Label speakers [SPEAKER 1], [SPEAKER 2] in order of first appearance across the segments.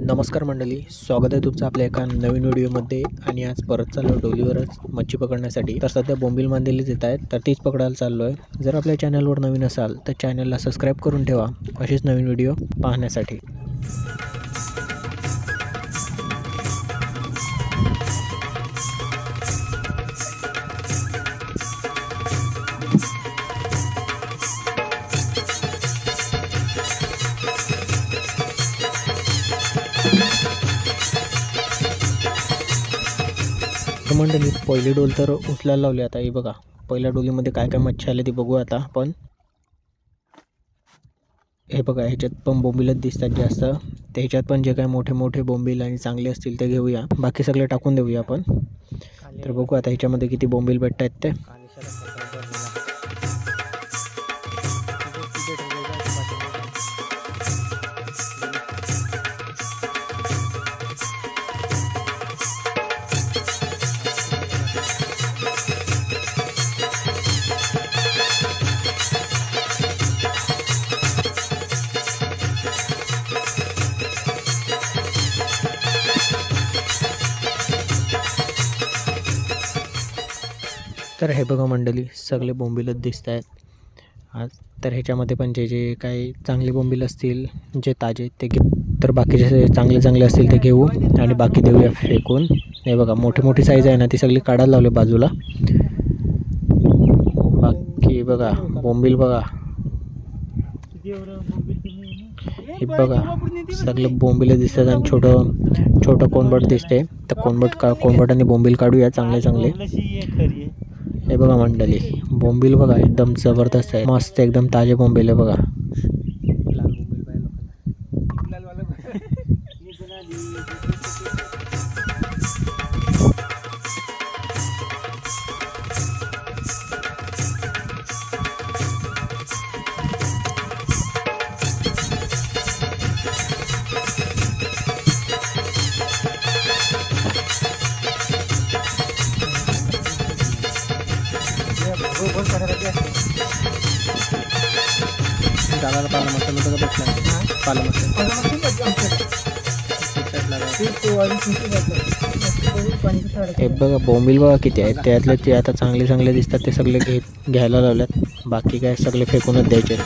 [SPEAKER 1] नमस्कार मंडळी स्वागत आहे तुमचं आपल्या एका नवीन व्हिडिओमध्ये. आणि आज परत चाललो डोलीवरच मच्छी पकडण्यासाठी. तर सध्या बोंबील मांदेलीच येत आहेत तर तीच पकडायला चाललो आहे. जर आपल्या चॅनलवर नवीन असाल तर चॅनलला सबस्क्राईब करून ठेवा. असेच नवीन व्हिडिओ पाहण्यासाठी. मंडळी पहिली डोल तर उचलायला लावली आता हे बघा. पहिल्या डोलीमध्ये काय काय मच्छी आले ते बघू आता आपण. हे बघा ह्याच्यात पण बोंबीलच दिसतात जास्त. त्याच्यात पण जे काय मोठे मोठे बोंबील आणि चांगले असतील ते घेऊया. बाकी सगळे टाकून देऊया आपण. तर बघू आता ह्याच्यामध्ये किती बोंबील भेटत आहेत ते तर हे बघा मंडळी सगळे बोंबीलच दिसत आहेत आज तर ह्याच्यामध्ये पण जे जे काही चांगले बोंबील असतील जे ताजे ते घेऊ. तर बाकीचे चांगले चांगले असतील ते घेऊ आणि बाकी देऊया फेकून. हे बघा मोठी मोठी साईज आहे ना ती सगळी काढायला लावले बाजूला. बाकी बघा बोंबील बघा. हे बघा सगळे बोंबील दिसतात आणि छोटं छोटं कोंबट दिसते. तर कोंबट का कोंबट आणि बोंबील काढूया चांगले चांगले. हे बघा मंडळी बोंबील बघा एकदम जबरदस्त आहे. मस्त एकदम ताजे बोंबील आहे बघा. दादाला पाला मसाला तर भेटला पाला मसाला. हे बघा बोंबील बघा किती आहेत. त्यातले ते आता चांगले चांगले दिसतात ते सगळे घे घ्यायला लावल्यात. बाकी काय सगळे फेकूनच द्यायचे.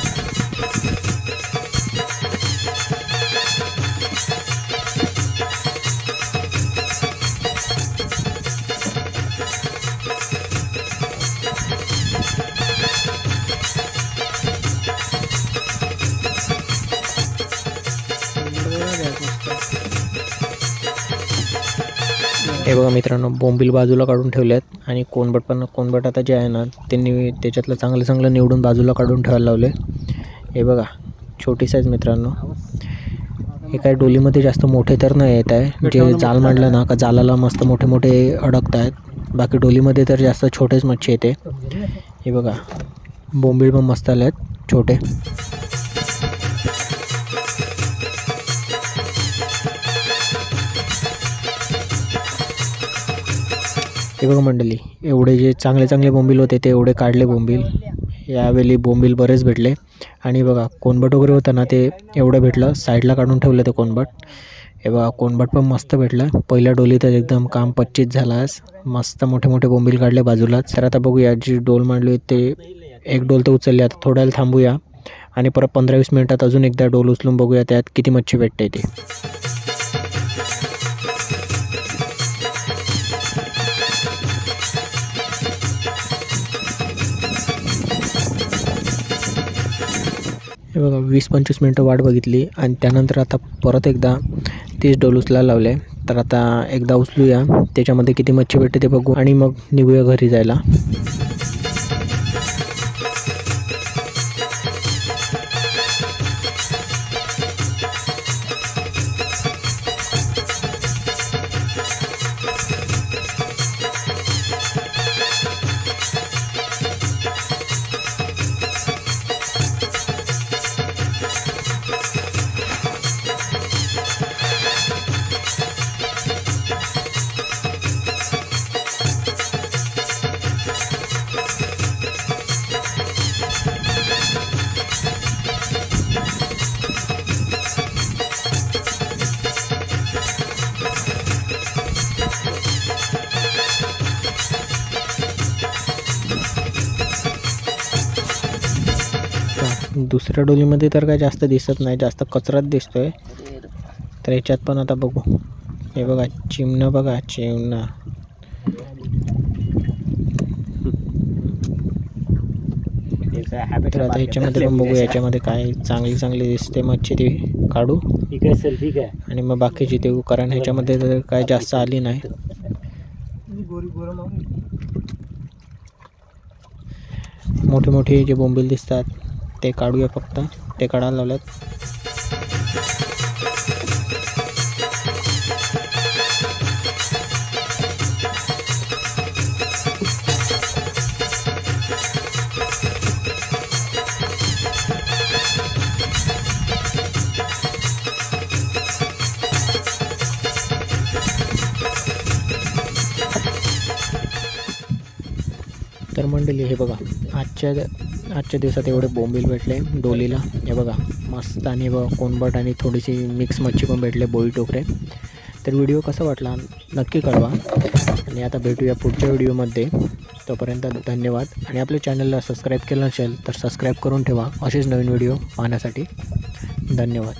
[SPEAKER 1] हे बघा मित्रांनो बोंबील बाजूला काढून ठेवलेत आणि कोणबट पण कोणबट आता जे आहे ना त्यांनी त्याच्यातलं चांगलं चांगलं निवडून बाजूला काढून ठेवायला लावले. हे बघा छोटी साईज मित्रांनो. हे काय डोलीमध्ये जास्त मोठे तर नाही येत आहे. जे जाल मांडलं ना का जालाला मस्त मोठे मोठे अडकत आहेत. बाकी डोलीमध्ये तर जास्त छोटेच मच्छी येते. हे बघा बोंबील पण मस्त आले आहेत छोटे. हे बघा मंडळी एवढे जे चांगले चांगले बोंबील होते ते एवढे काढले बोंबील. यावेळी बोंबील बरेच भेटले. आणि बघा कोणबट वगैरे होतं ना ते एवढं भेटलं. साईडला काढून ठेवलं ते कोणबट. हे बघा कोणबट पण मस्त भेटलं. पहिल्या डोलीत एकदम काम पच्चीस झालास मस्त मोठे मोठे बोंबील काढले बाजूलाच. तर आता बघूया जी डोल मांडली ते एक डोल तर उचलली. आता थोड्या थांबूया. आणि परत पंधरा वीस मिनिटात अजून एकदा डोल उचलून बघूया त्यात किती मच्छी भेटते ते. हे बघा वीस पंचवीस मिनटं वाट बघितली आणि त्यानंतर आता परत एकदा तीच डोल उचलायला लावले तर आता एकदा उचलूया. त्याच्यामध्ये किती मच्छी भेटते ते बघू आणि मग निघूया घरी जायला. दुसऱ्या डोलीमध्ये तर काय जास्त दिसत नाही जास्त कचराच दिसतोय. तर याच्यात पण आता बघू. हे बघा चिमणं बघा चिमणा. तर आता ह्याच्यामध्ये पण बघू याच्यामध्ये काय चांगली चांगली दिसते मच्छी ती. काढू.
[SPEAKER 2] आहे
[SPEAKER 1] आणि मग बाकीची देऊ कारण ह्याच्यामध्ये तर काय जास्त आली नाही. मोठे मोठे जे बोंबील दिसतात ते काढूया फक्त. ते काढायला लावल्यात. तर मंडळी हे बघा आजच्या आजच्या दिवसात एवढे बोंबील भेटले डोलीला. हे बघा मस्त आणि हे बघा कोणबट आणि थोडीशी मिक्स मच्छी पण भेटले बोई टोकरे. तर व्हिडिओ कसा वाटला नक्की कळवा. आणि आता भेटूया पुढच्या व्हिडिओमध्ये. तोपर्यंत धन्यवाद. आणि आपल्या चॅनलला सबस्क्राईब केलं नसेल तर सबस्क्राईब करून ठेवा असेच नवीन व्हिडिओ पाहण्यासाठी. धन्यवाद.